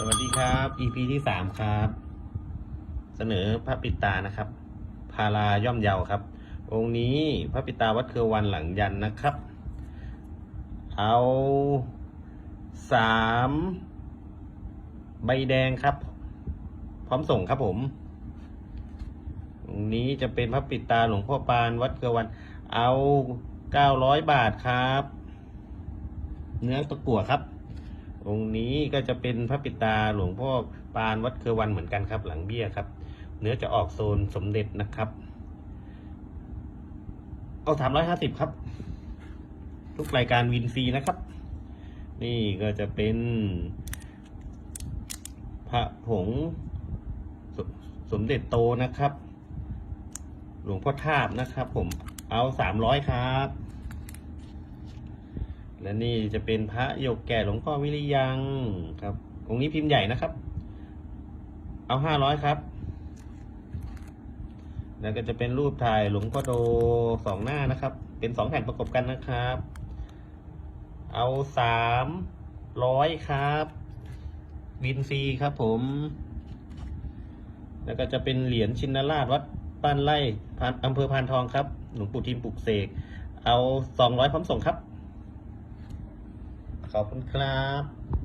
สวัสดีครับ EP ที่สามครับ เสนอพระปิตานะครับ พาราย่อมเยาครับ องค์นี้พระปิตาวัดเครือวันหลังยันนะครับ เอาสามใบแดงครับ พร้อมส่งครับผม องค์นี้จะเป็นพระปิตาหลวงพ่อปานวัดเครือวัน เอาเก้าร้อยบาทครับ เนื้อตะกั่วครับ องค์นี้ก็จะเป็นพระปิตาหลวงพ่อปานวัดเครือวันเหมือนกันครับ หลังเบี้ยครับ เนื้อจะออกโซนสมเด็จนะครับ เอาสามร้อยห้าสิบครับ ทุกรายการวินฟรีนะครับ นี่ก็จะเป็น พระผงสสมเด็จโตนะครับ หลวงพ่อทาบนะครับ ผมเอาสามร้อยครับ และนี่จะเป็นพระหยกแก่หลวงพ่อวิริยังครับ องค์นี้พิมพ์ใหญ่นะครับ เอาห้าร้อยครับ แล้วก็จะเป็นรูปถ่ายหลวงพ่อโดสองหน้านะครับ เป็นสองแผ่นประกบกันนะครับ เอาสามร้อยครับวินฟรีครับผม แล้วก็จะเป็นเหรียญชินราชวัดบ้านไร่อำเภอพานทองครับ หลวงปู่ทิมปลุกเสก เอาสองร้อยพร้อมส่งครับ ขอบคุณครับ